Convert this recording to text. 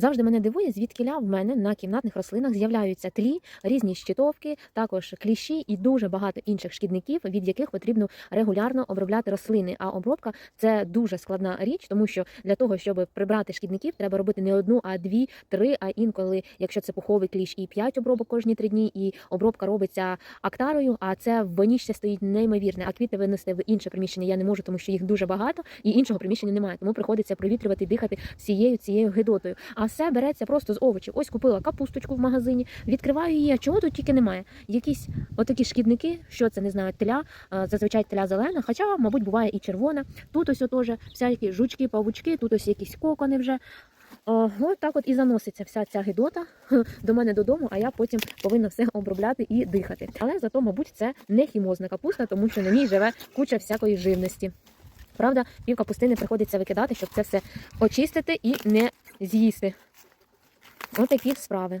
Завжди мене дивує, звідкиля в мене на кімнатних рослинах з'являються тлі, різні щитовки, також кліщі і дуже багато інших шкідників, від яких потрібно регулярно обробляти рослини. А обробка це дуже складна річ, тому що для того, щоб прибрати шкідників, треба робити не одну, а дві, три. А інколи, якщо це пуховий кліщ, і п'ять обробок кожні три дні, і обробка робиться актарою. А це в банічці стоїть неймовірне. А квіти винести в інше приміщення я не можу, тому що їх дуже багато, і іншого приміщення немає. Тому приходиться провітрювати, дихати всією цією гидотою. А все береться просто з овочів. Ось купила капусточку в магазині, відкриваю її. а Чого тут тільки немає? Якісь отакі шкідники, що це не знаю, теля, зазвичай теля зелена, хоча, мабуть, буває і червона. Тут ось теж всякі жучки, павучки, тут ось якісь кокони вже. О, ось так от і заноситься вся ця гидота до мене додому, а я потім повинна все обробляти і дихати. Але зато, мабуть, це не хімозна капуста, тому що на ній живе куча всякої живності. Правда, пів капустини приходиться викидати, щоб це все очистити і не з'їсти. Отакі справи.